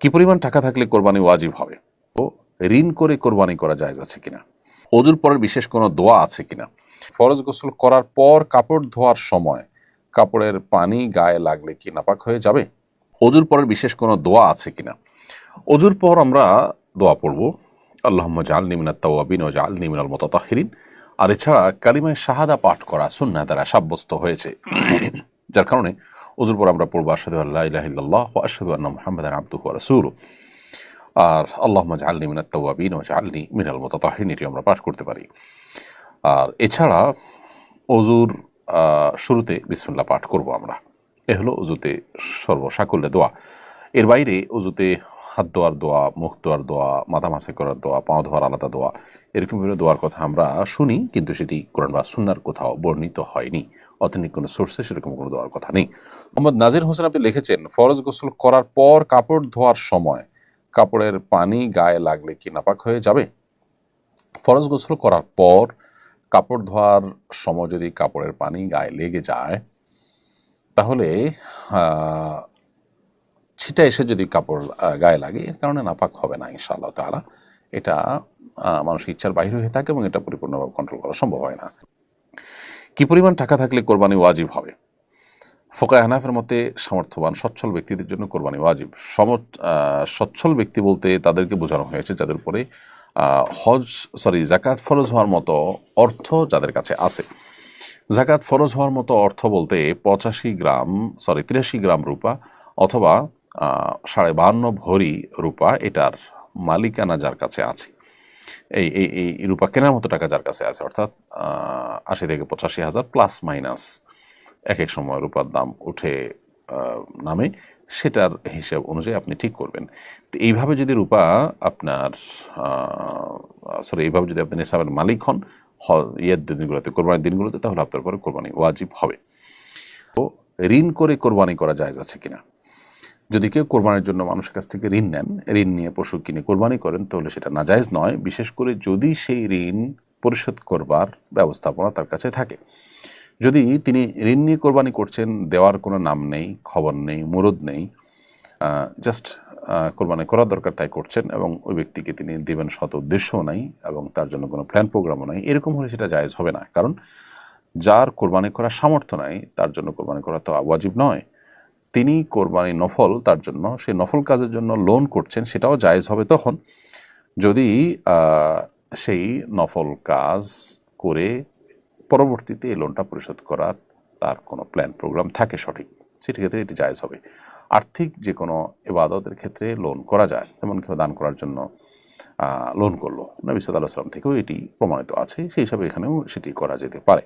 কি পরিমাণ টাকা থাকলে কোরবানি ওয়াজিব হবে? ও, ঋণ করে কোরবানি করা যায় আছে কিনা? অজুর পরের বিশেষ কোনো দোয়া আছে কিনা? ফরজ গোসল করার পর কাপড় ধোয়ার সময় কাপড়ের পানি গায়ে লাগলে কি নাপাক হয়ে যাবে? অজুর পরের বিশেষ কোনো দোয়া আছে কিনা? অজুর পর আমরা দোয়া পড়ব। আল্লাহ জালনি মিনাত তাওয়াবিন ও জালনি মিনাল মতাতাহিরিন। আর এছাড়া কালিমায় শাহাদা পাঠ করা সুন্না দ্বারা সাব্যস্ত হয়েছে। যার কারণে অজুর পর আমরা পড়ব আসাদু আল্লাহ ইলাহিল্লাহ ও আসাদু আন্না মোহাম্মদ আব্দুহ রাসুল আর আল্লাহ জালনি মিনাত তাওয়াবিন ও জালনি মিনাল মতাতাহিরিন এটি আমরা পাঠ করতে পারি। আর এছাড়া অজুর শুরুতে বিসমুল্লাহ পাঠ করব আমরা। এ হলো অজুতে সর্বসাকল্যে দোয়া। এর বাইরে অজুতে হাত ধোয়ার দোয়া, মুখ ধোয়ার দোয়া, মাথা মাসে করার দোয়া পাও ধোয়ার আলাদা দোয়া এরকম বিভিন্ন দোয়ার কথা আমরা শুনি, কিন্তু সেটি কোরআন বা সুন্নার কোথাও বর্ণিত হয়নি। অথেন্টিক কোনো সোর্সে সেরকম কোনো দেওয়ার কথা নেই। মোহাম্মদ নাজির হোসেন আপনি লিখেছেন, ফরজ গোসল করার পর কাপড় ধোয়ার সময় কাপড়ের পানি গায়ে লাগলে কি নাপাক হয়ে যাবে? ফরজ গোসল করার পর কাপড় ধোয়ার সময় যদি কাপড়ের পানি গায়ে লেগে যায়, তাহলে ছিটা এসে যদি কাপড় গায়ে লাগে, এর কারণে নাপাক হবে না ইনশাআল্লাহ তাআলা। এটা মানুষের ইচ্ছার বাইরে হয়ে থাকে এবং এটা পরিপূর্ণভাবে কন্ট্রোল করা সম্ভব হয় না। কি পরিমাণ টাকা থাকলে কোরবানি ওয়াজিব হবে? ফোকা হানাফের মতে সামর্থ্যবান সচ্ছল ব্যক্তিদের জন্য কোরবানি ওয়াজিব। আহ, সচ্ছল ব্যক্তি বলতে তাদেরকে বোঝানো হয়েছে যাদের উপরে হজ সরি জাকাত ফরজ হওয়ার মতো অর্থ যাদের কাছে আছে। জাকাত ফরজ হওয়ার মতো অর্থ বলতে পঁচাশি গ্রাম সরি তিরাশি গ্রাম রূপা অথবা সাড়ে বাহান্ন ভরি রূপা এটার মালিকানা যার কাছে আছে। এই এই এই রূপা কেনার মতো টাকা যার কাছে আছে, অর্থাৎ আশি থেকে পঁচাশি হাজার প্লাস মাইনাস এক এক সময় রূপার দাম উঠে নামে। সেটার হিসাব অনুযায়ী আপনি ঠিক করবেন। তো এইভাবে যদি রূপা আপনার সরি এইভাবে যদি আপনি নিসাবের মালিক হন ইয়ের দিনগুলোতে, কোরবানির দিনগুলোতে, তাহলে আপনার পরে কোরবানি ওয়াজিব হবে। তো ঋণ করে কোরবানি করা যায় আছে কিনা? যদি কেউ কোরবানির জন্য মানুষের কাছ থেকে ঋণ নেন, ঋণ নিয়ে পশু কিনে কোরবানি করেন, তাহলে সেটা নাজায়জ নয়। বিশেষ করে যদি সেই ঋণ পরিশোধ করবার ব্যবস্থাপনা তার কাছে থাকে। যদি তিনি ঋণ নিয়ে কোরবানি করছেন, দেওয়ার কোনো নাম নেই, খবর নেই, মুরদ নেই জাস্ট কোরবানি করার দরকার তাই করছেন এবং ওই ব্যক্তিকে তিনি দেবেন শত উদ্দেশ্যও নাই এবং তার জন্য কোনো প্ল্যান প্রোগ্রামও নাই, এরকম হলে সেটা জায়েজ হবে না। কারণ যার কোরবানি করার সামর্থ্য নাই, তার জন্য কোরবানি করা তো ওয়াজিব নয়। তিনি কোরবানি নফল তার জন্য, সেই নফল কাজের জন্য লোন করছেন, সেটাও জায়েজ হবে তখন। যদি সেই নফল কাজ করে পরবর্তীতে এই লোনটা পরিশোধ করার তার কোনো প্ল্যান প্রোগ্রাম থাকে সঠিক, সেটি ক্ষেত্রে এটি জায়েজ হবে। আর্থিক যে কোনো এবাদতের ক্ষেত্রে লোন করা যায়, যেমন কেউ দান করার জন্য লোন করল। নবী সাল্লাহ সাল্লাম থেকেও এটি প্রমাণিত আছে, সেই হিসাবে এখানেও সেটি করা যেতে পারে।